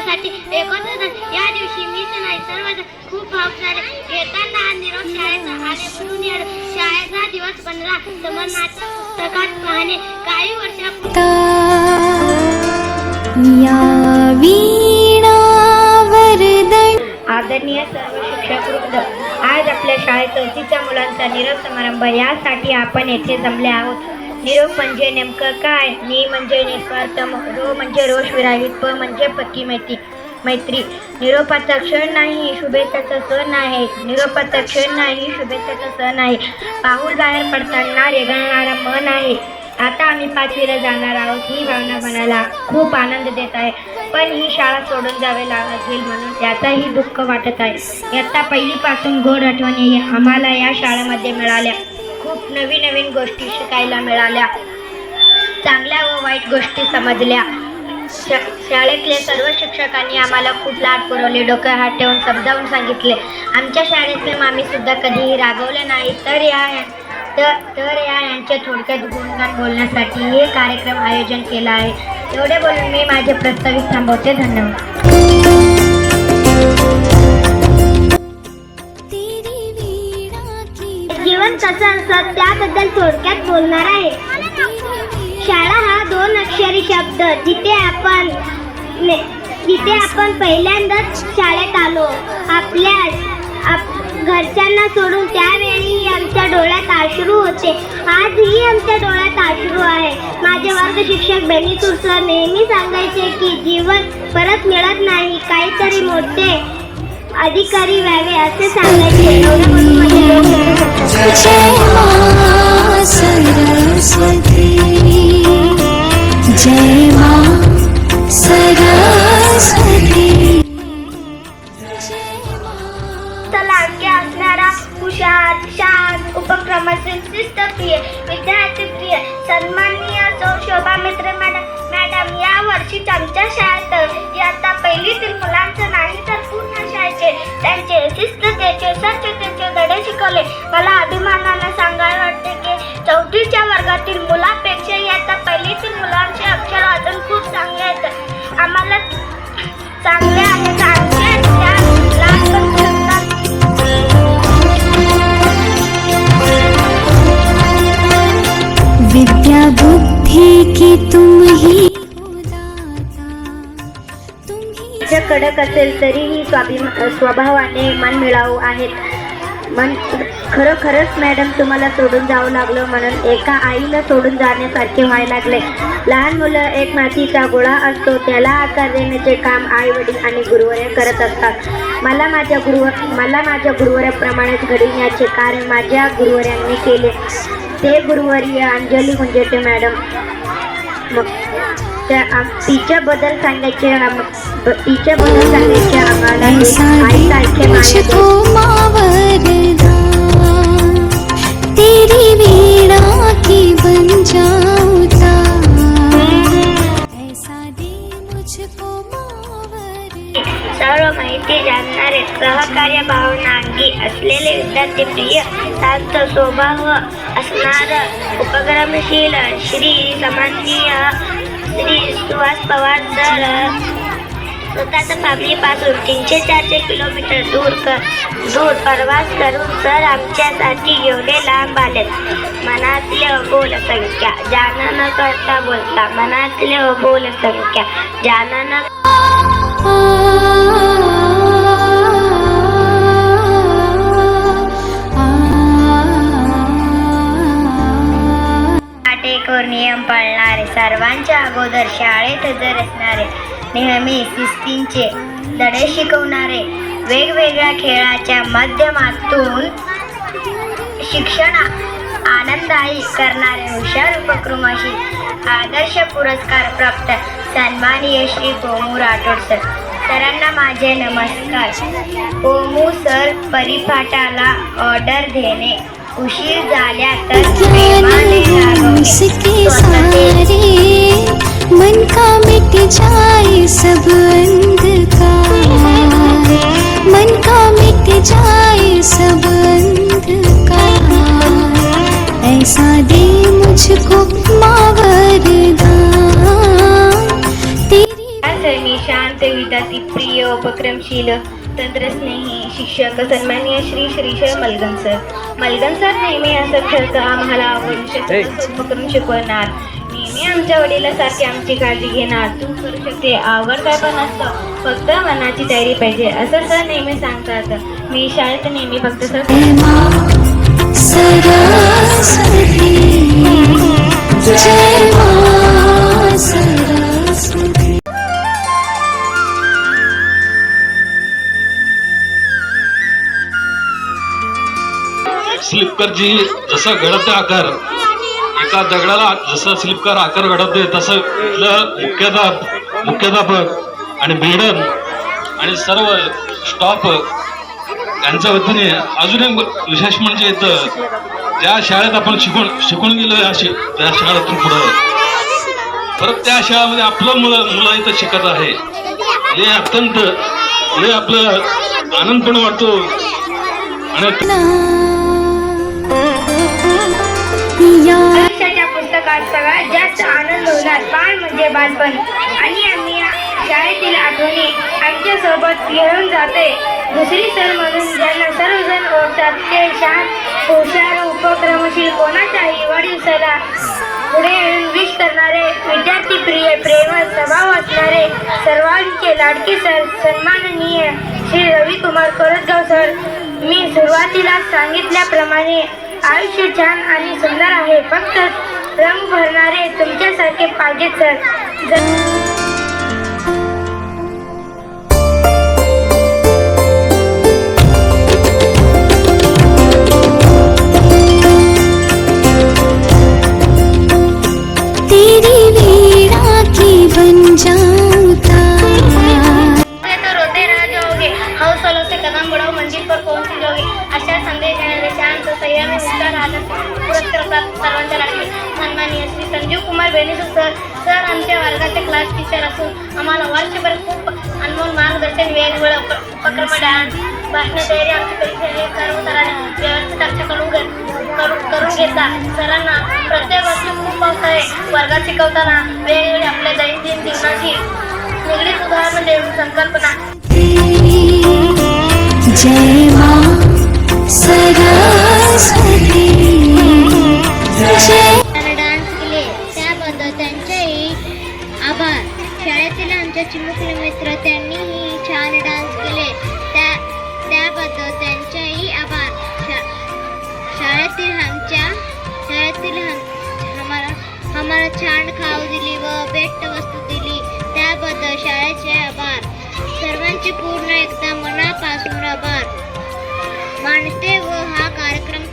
समारंभासाठी एकत्र झालो. या दिवशी मीच नाही सर्वजण खूप भावुक झाले. येताना आज निरोप शाळेचा आले म्हणून या शाळेचा दिवस बनला. समरनाथ पुस्तकात पाहणे. काही वर्षापूर्वी आदरणीय सर्व शिक्षक वृंद आज आपल्या शाळेत चौथीच्या मुलांचा निरोप समारंभ यासाठी आपण येथे जमले आहोत. निरोप म्हणजे नेमकं काय? नि म्हणजे निस्वार्थ रो म्हणजे रोष विराहित प म्हणजे पक्की मैत्री मैत्री. निरोपाचा क्षण नाही शुभेच्छाचा सण आहे निरोपाचा क्षण नाही शुभेच्छाचा सण आहे पाऊल बाहेर पडताना रेगळणारा मन आहे. आता आम्ही पाचवीला जाणार आहोत ही भावना मनाला खूप आनंद देत आहे. पण ही शाळा सोडून जावे लागेल म्हणून याचाही दुःख वाटत आहे. इयत्ता पहिलीपासून गोड आठवणी आम्हाला या शाळेमध्ये मिळाल्या. नवीन नवीन गोष्टी शिकायला मिळाल्या. चांगल्या व वाईट गोष्टी समजल्या. शा- शाळेतले सर्व शिक्षकांनी आम्हाला खूप लाड पुरवले. डोकं हात ठेवून समजावून सांगितले. आमच्या शाळेतले मामी सुद्धा कधीही रागवले नाही. तर या तर तर या यांच्या थोडक्यात गुणगान बोलण्यासाठी हे कार्यक्रम आयोजन केला आहे. एवढे बोलून मी माझे प्रस्तावित थांबवते. धन्यवाद. जीवन कसं असतं त्याबद्दल थोडक्यात बोलणार आहे. शाळा हा दोन अक्षरी शब्द जिथे आपण ने- जिथे आपण पहिल्यांदाच शाळेत आलो. आपल्या आप घरच्यांना सोडून त्यावेळी आमच्या डोळ्यात अश्रू होते. आजही आमच्या डोळ्यात अश्रू आहे. माझे वर्ग शिक्षक बेनीसूर सर नेहमी सांगायचे की जीवन परत मिळत नाही काहीतरी मोठे अधिकारी व्हावे असे सांगायचे एवढं म्हणून माझे डोळे होते. जय मा सरस्वती जय या आमच्या शाळेत आता पहिलीतील मुलांचं नाही तर पूर्ण शाळेचे त्यांचे शिस्ततेचे स्वच्छतेचे धडे शिकवले. मला अभिमानानं सांगायला वाटते की चौथीच्या वर्गातील मुलापेक्षा आता पहिलीतील मुलांचे अक्षर अजून खूप चांगले आहेत. आम्हाला चांगले आहेत त्या विद्या बुद्धि की तुम ही तुम कडक असेल तरीही स्वाभिमा स्वभावाने मन मिळावू आहेत. मन खरोखरच मॅडम तुम्हाला सोडून जावं लागलं म्हणून एका आईला सोडून जाण्यासारखे व्हायला लागले. लहान मुलं एक मातीचा गोळा असतो त्याला आकार देण्याचे काम आई वडील आणि गुरुवर्य करत असतात. मला माझ्या गुरुव मला माझ्या गुरुवर्याप्रमाणेच घडून कार्य कारण माझ्या गुरुवर्यांनी केले. ते गुरुवर्य अंजली म्हणजे गुंजेटे मॅडम. मग तिच्याबद्दल सांगायचे तिच्याबद्दल सांगायचे आम्हाला आईसारखे तेरी वीणा की बन जाऊं तार ऐसा दे मुझको माँ वरदान सर्व माहिती जाणणारे सहकार्य भावना अंगी असलेले विद्यार्थी प्रिय शांत स्वभाव असणार उपक्रमशील श्री सन्माननीय श्री सुहास पवार सर स्वतःच्या फॅमिलीपासून तीनशे चारशे किलोमीटर दूर कर. दूर प्रवास करून सर आमच्यासाठी एवढे लांब आले मनातले अबोल संख्या. ज्यांना न करता बोलता. मनातले अबोल संख्या. ज्यांना न कठोर नियम पाळणारे सर्वांच्या अगोदर शाळेत हजर असणारे नेहमी शिस्तींचे धडे शिकवणारे वेगवेगळ्या खेळाच्या माध्यमातून शिक्षण आनंददायी करणारे हुशार उपक्रमाशी आदर्श पुरस्कार प्राप्त. सन्माननीय श्री गोमू राठोड सर सरांना माझे नमस्कार. गोमू सर परिपाठाला ऑर्डर देणे. उशीर झाल्या तर स्वतःचे सारे मन का मिट जाए सब अंधकार। मन का मिट जाए सब अंधकार। ऐसा दे मुझको माँ वरदान तेरी शांत विद्यार्थी प्रिय उपक्रमशील तंत्रस्नेही शिक्षक सन्माननीय श्री श्रीशय मलगन सर. मलगन सर नेहमी असं खेळतं आम्हाला आवडून उपक्रम शिकवणार. नेहमी आमच्या वडिलांसारखी आमची काळजी घेणार. तू करू शकते आवड काय पण असतं. फक्त मनाची तयारी पाहिजे असं सर नेहमी सांगतात. मी शाळेत नेहमी फक्त सर सरस्वती. जय मा स्लिपकरची जसं घडते आकार एका दगडाला जसं स्लिपकर आकार घडवते तसं इथलं मुख्याध्याप मुख्याध्यापक आणि बेडन आणि सर्व स्टॉप यांच्या वतीने अजून एक विशेष म्हणजे इथं ज्या शाळेत आपण शिकून शिकून गेलो अशी त्या शाळेतून पुढं. परत त्या शाळेमध्ये आपलं मुलं मुलं इथं शिकत आहे. हे अत्यंत हे आपलं आनंद पण वाटतो. आणि आयुष्याच्या पुस्तकात सगळ्यात जास्त आनंद होणार बाळ म्हणजे बालपण. आणि आम्ही शाळेतील आठवणी आमच्यासोबत घेऊन जाते. दुसरी सर म्हणून ज्यांना सर्वजण ओळखतात ते शांत हुशार उपक्रमशील कोणाच्याही वडील सरा पुढे येऊन विश करणारे विद्यार्थी प्रिय प्रेमळ स्वभाव असणारे सर्वांचे लाडके सर सन्माननीय श्री रविकुमार करतगाव सर. मी सुरुवातीला सांगितल्याप्रमाणे आयुष्य छान आणि सुंदर आहे. फक्त रंग भरणारे तुमच्यासारखे पाहिजे सर. प्राप्त सर्वांच्या लाडके सन्माननीय श्री संजीव कुमार बेनेसो सर सर आमच्या वर्गाचे क्लास टीचर असून आम्हाला वर्षभर खूप अनमोल मार्गदर्शन वेगवेगळे उपक्रम डान्स भाषण तयारी आमची परीक्षा हे सर्व सरांनी व्यवस्थित आमच्याकडून करून करून घेतला सरांना प्रत्येक वर्षी खूप पावसा आहे. वर्गात शिकवताना वेगवेगळी आपल्या दैनंदिन जीवनाची निगडीत उदाहरण देऊन म्हणजे संकल्पना. जय मा सरस्वती डान्स केले. त्याबद्दल त्यांचेही आभार. शाळेतील आमच्या चिमुकले मित्र त्यांनीही छान डान्स केले. त्या त्याबद्दल त्यांचेही आभार. शा शाळेतील आमच्या शाळेतील आम्हाला आम्हाला छान खाऊ दिली व भेट वस्तू दिली. त्याबद्दल शाळेचे आभार. सर्वांचे पूर्ण एकदा मनापासून आभार. मानते व हा कार्यक्रम